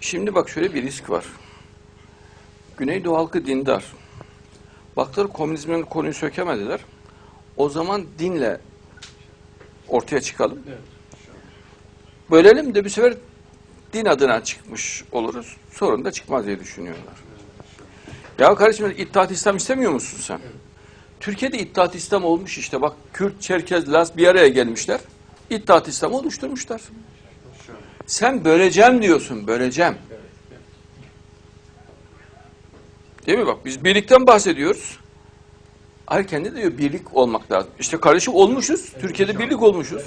Şimdi bak şöyle bir risk var. Güneydoğu halkı dindar. Baktılar komünizmin konuyu sökemediler. O zaman dinle ortaya çıkalım. Bölelim de bir sefer din adına çıkmış oluruz. Sorun da çıkmaz diye düşünüyorlar. Ya kardeşim İttihat İslam istemiyor musun sen? Türkiye'de İttihat İslam olmuş işte bak Kürt, Çerkez, Laz bir araya gelmişler. İttihat İslam oluşturmuşlar. Sen böleceğim diyorsun, böleceğim. Değil mi bak biz birlikten bahsediyoruz. Hayır kendi diyor birlik olmak lazım. İşte kardeşim olmuşuz. Türkiye'de birlik olmuşuz.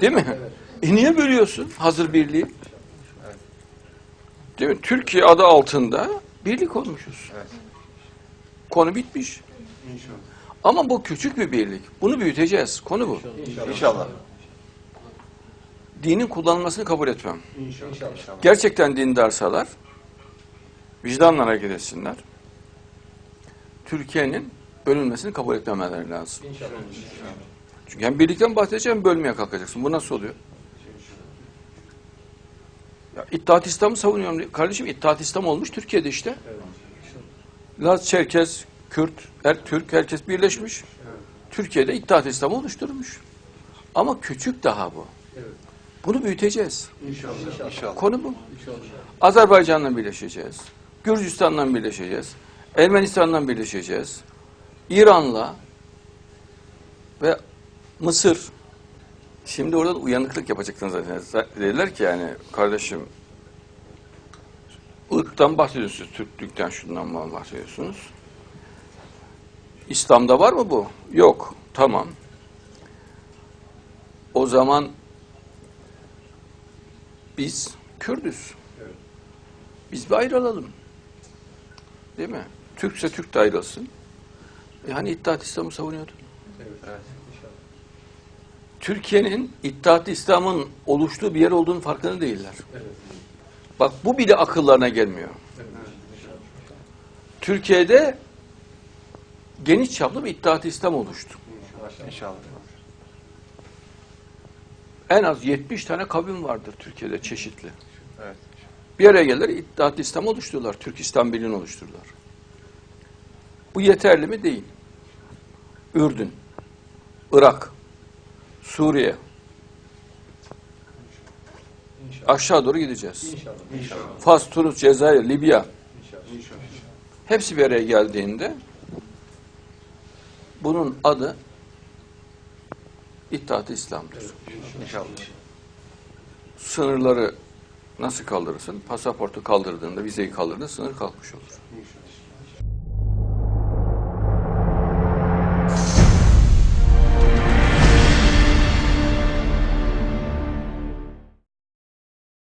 Değil mi? E niye bölüyorsun hazır birliği? Değil mi? Türkiye adı altında birlik olmuşuz. Konu bitmiş. Ama bu küçük bir birlik. Bunu büyüteceğiz. Konu bu. İnşallah. Dinin kullanılmasını kabul etmem. Gerçekten dindarsalar vicdanla hareket etsinler. Türkiye'nin bölünmesini kabul etmemeleri lazım. Çünkü hem birlikten bahsedeceksin hem bölmeye kalkacaksın. Bu nasıl oluyor? Ya, İttihat İslam'ı savunuyorum. Kardeşim İttihat İslam olmuş Türkiye'de işte. Laz, Çerkez, Kürt, er, Türk herkes birleşmiş. Türkiye'de İttihat İslam'ı oluşturmuş. Ama küçük daha bu. Bunu büyüteceğiz. İnşallah. Konu bu. Azerbaycan'la birleşeceğiz. Gürcistan'la birleşeceğiz. Ermenistan'la birleşeceğiz. İran'la ve Mısır. Şimdi orada da uyanıklık yapacaksınız zaten. Dediler ki yani kardeşim ırktan bahsediyorsunuz, Türklükten şundan falan bahsediyorsunuz. İslam'da var mı bu? Yok. Tamam. O zaman biz Kürdüz. Biz bir ayrılalım. Değil mi? Türkse Türk de ayrılsın. E hani İttihat İslam'ı savunuyordu? Türkiye'nin İttihat İslam'ın oluştuğu bir yer olduğunu farkında değiller. Bak bu bile akıllarına gelmiyor. Türkiye'de geniş çaplı bir İttihat İslam oluştu. İnşallah. En az 70 tane kavim vardır Türkiye'de çeşitli. Evet. Bir araya geldiler, İttihat İslam oluşturdular. Türk İslam Birliği'ni oluşturdular. Bu yeterli mi? Değil. Ürdün, Irak, Suriye. Aşağı doğru gideceğiz. İnşallah. Fas, Tunus, Cezayir, Libya. Hepsi bir araya geldiğinde bunun adı İttihat-ı İslam'dır. İnşallah. Sınırları nasıl kaldırırsın? Pasaportu kaldırdığında, vizeyi kaldırdığında sınır kalkmış olur.